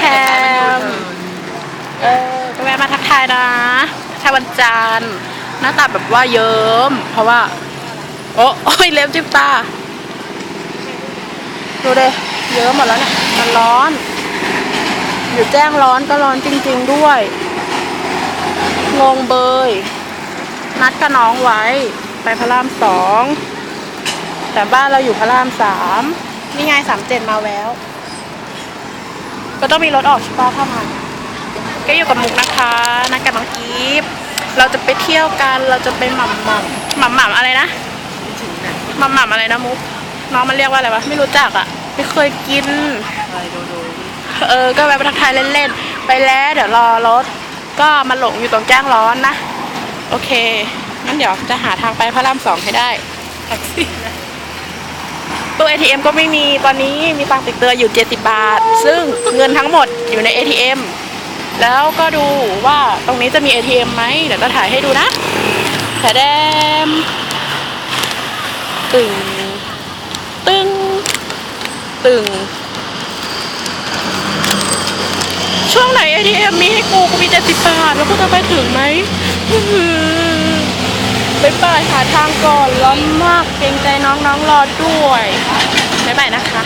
แคมเออก็แวะมาทักทายนะทักทายวันจันทร์หน้าตาแบบว่าเยิ้ม เพราะว่า โอ้โอ้ยเล็บจิ้มตา ดูเดเยอะหมดแล้วเนี่ย มันร้อน อยู่แจ้งร้อนก็ร้อนจริง ๆด้วย งงเบย นัดกับน้องไว้ ไปพระรามสอง แต่บ้านเราอยู่พระรามสาม นี่ไงสามเจ็ดมาแวว ก็ต้องมีรถออกใช่ปะถ้ามาก็อยู่กับมุกนะคะนัดกับน้องกีฟเราจะไปเที่ยวกันเราจะไปหม่ำหม่ำหม่ำหม่ำอะไรนะหม่ำหม่ำอะไรนะมุกน้องมันเรียกว่าอะไรวะไม่รู้จักอะไม่เคยกินเออก็แวะไปทักทายเล่นๆไปแล้วเดี๋ยวรอรถ ก็มาหลงอยู่ตรงแจ้งร้อนนะ โอเคงั้นเดี๋ยวจะหาทางไปพระรามสองให้ได้แท็กซี่นะ ตู้ ATM ก็ไม่มีตอนนี้มีตังติดเตัวอยู่ 70 บาท ซึ่งเงินทั้งหมดอยู่ใน ATM แล้วก็ดูว่าตรงนี้จะมี ATM ไหมเดี๋ยวจะถ่ายให้ดูนะแถแดมตึง ตึง ตึง ช่วงไหน ATM มีให้กูกูมี70บาทแล้วกูจะไปถึงไหม อื้อหือไปไปหาทางก่อนร้อนมากเกรงใจน้องๆรอด้วยบ๊ายบายนะคะ